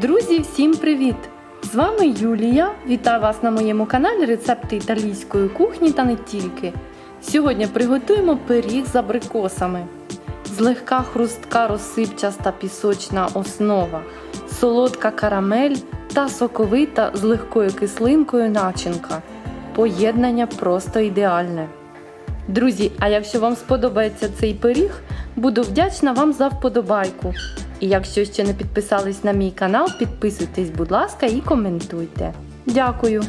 Друзі, всім привіт! З вами Юлія. Вітаю вас на моєму каналі Рецепти італійської кухні та не тільки. Сьогодні приготуємо пиріг з абрикосами. Злегка хрустка розсипчаста пісочна основа, солодка карамель та соковита з легкою кислинкою начинка. Поєднання просто ідеальне. Друзі, а якщо вам сподобається цей пиріг, буду вдячна вам за вподобайку. І якщо ще не підписались на мій канал, підписуйтесь, будь ласка, і коментуйте. Дякую!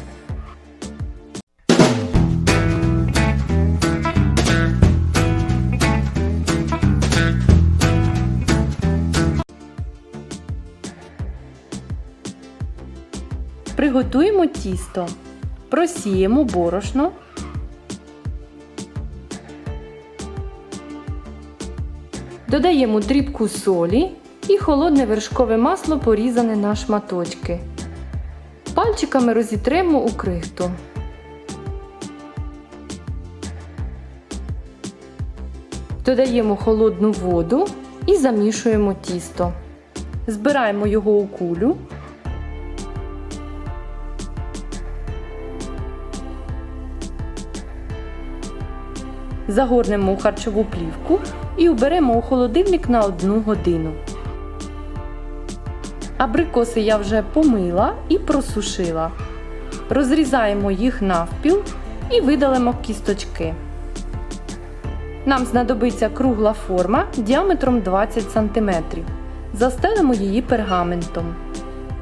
Приготуємо тісто. Просіємо борошно. Додаємо дрібку солі і холодне вершкове масло порізане на шматочки. Пальчиками розітремо у крихту. Додаємо холодну воду і замішуємо тісто. Збираємо його у кулю. Загорнемо у харчову плівку і уберемо у холодильник на 1 годину. Абрикоси я вже помила і просушила. Розрізаємо їх навпіл і видалимо кісточки. Нам знадобиться кругла форма діаметром 20 см. Застелимо її пергаментом.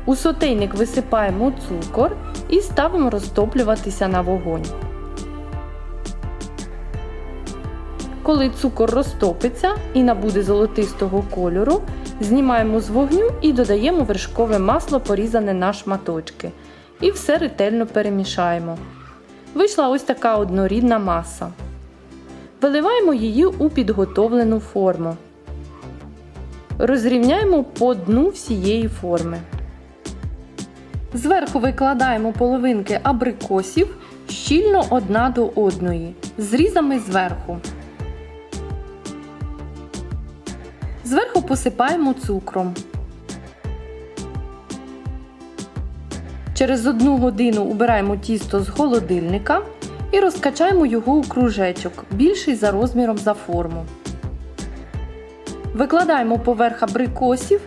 У сотейник висипаємо цукор і ставимо розтоплюватися на вогонь. Коли цукор розтопиться і набуде золотистого кольору, знімаємо з вогню і додаємо вершкове масло, порізане на шматочки. І все ретельно перемішаємо. Вийшла ось така однорідна маса. Виливаємо її у підготовлену форму. Розрівняємо по дну всієї форми. Зверху викладаємо половинки абрикосів щільно одна до одної, з різами зверху. Зверху посипаємо цукром. Через одну годину убираємо тісто з холодильника і розкачаємо його у кружечок, більший за розміром за форму. Викладаємо поверх абрикосів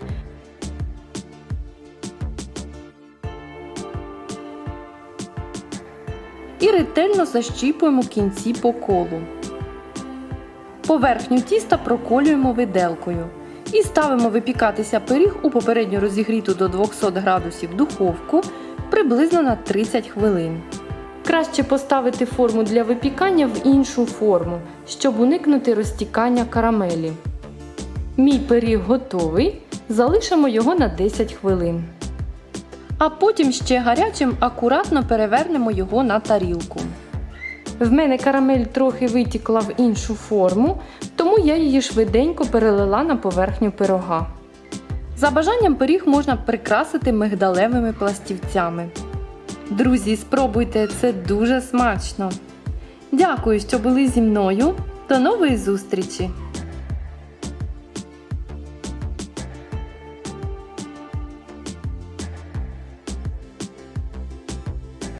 і ретельно защіпуємо кінці по колу. Поверхню тіста проколюємо виделкою і ставимо випікатися пиріг у попередньо розігріту до 200 градусів духовку приблизно на 30 хвилин. Краще поставити форму для випікання в іншу форму, щоб уникнути розтікання карамелі. Мій пиріг готовий, залишимо його на 10 хвилин. А потім ще гарячим акуратно перевернемо його на тарілку. В мене карамель трохи витікла в іншу форму, тому я її швиденько перелила на поверхню пирога. За бажанням пиріг можна прикрасити мигдалевими пластівцями. Друзі, спробуйте це дуже смачно! Дякую, що були зі мною. До нової зустрічі!